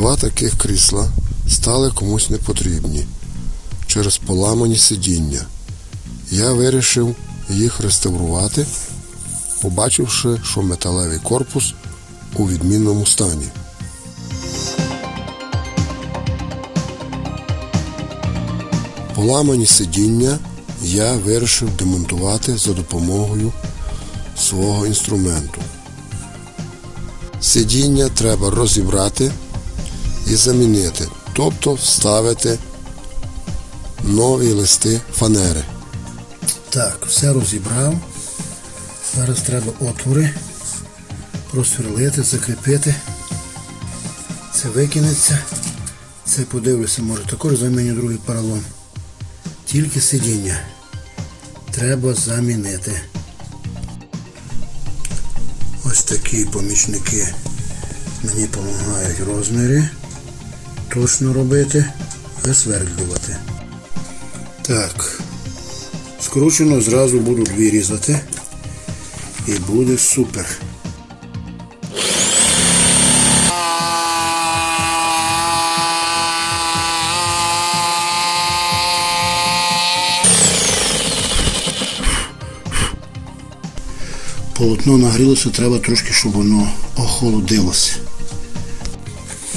Два таких крісла стали комусь не потрібні через поламані сидіння. Я вирішив їх реставрувати, побачивши, що металевий корпус у відмінному стані. Поламані сидіння я вирішив демонтувати за допомогою свого інструменту. Сидіння треба розібрати і замінити, тобто вставити нові листи фанери. Так, все розібрав. Зараз треба отвори просверлити, закріпити. Це викинеться. Це подивлюся, може також заміню другий поролон. Тільки сидіння треба замінити. Ось такі помічники мені допомагають розміри точно робити, висвердлювати. Так, скручено зразу буду дві різати і буде супер. Полотно нагрілося, треба трошки, щоб воно охолодилося.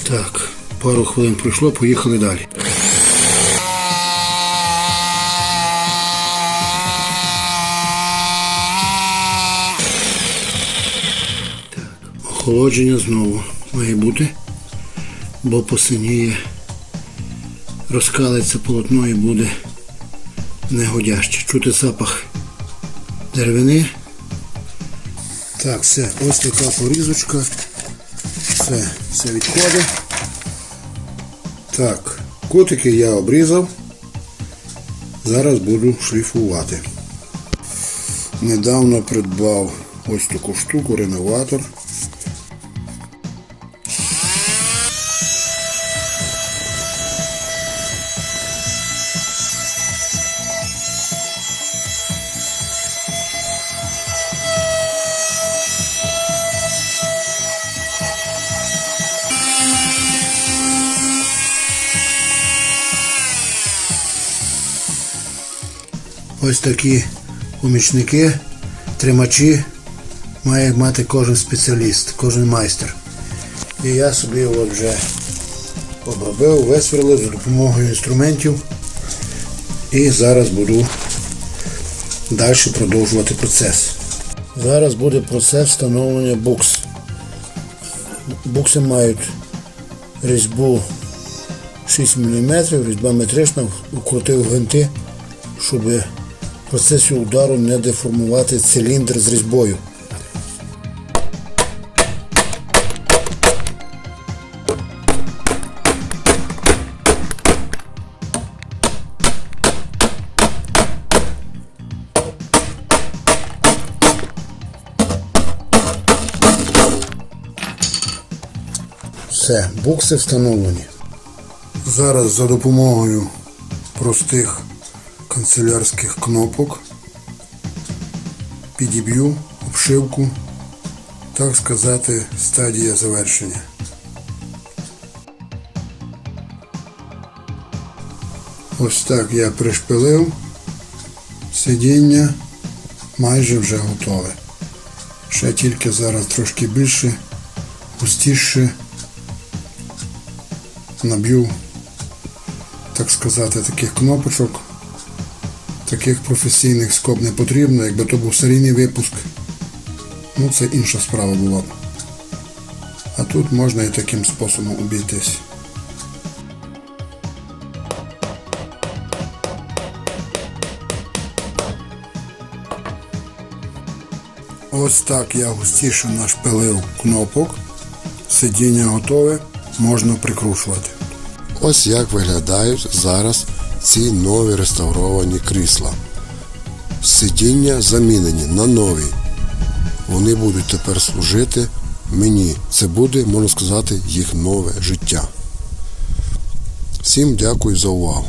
Так, пару хвилин пройшло, поїхали далі. Охолодження знову має бути, бо посиніє, розкалиться полотно і буде негодяще. Чути запах деревини. Так, все, ось така порізочка. Все, все відходить. Так, котики я обрізав. Зараз буду шліфувати. Недавно придбав ось таку штуку, реноватор. Ось такі помічники, тримачі має мати кожен спеціаліст, кожен майстер. І я собі от вже обробив, висверлив за допомогою інструментів. І зараз буду далі продовжувати процес. Зараз буде процес встановлення букс. Букси мають різьбу 6 мм, різьба метрична, вкрутив гвинти, щоб процесі удару не деформувати циліндр з різьбою. Все, букси встановлені. Зараз за допомогою простих канцелярських кнопок підіб'ю обшивку, так сказати, стадія завершення. Ось так я пришпилив, сидіння майже вже готове. Ще тільки зараз трошки більше, густіше наб'ю, так сказати, таких кнопочок. Таких професійних скоб не потрібно, якби то був серійний випуск. Ну це інша справа була б. А тут можна і таким способом обійтись. Ось так я густіше нашпилив кнопок. Сидіння готове, можна прикручувати. Ось як виглядають зараз ці нові реставровані крісла. Сидіння замінені на нові. Вони будуть тепер служити мені. Це буде, можна сказати, їх нове життя. Всім дякую за увагу.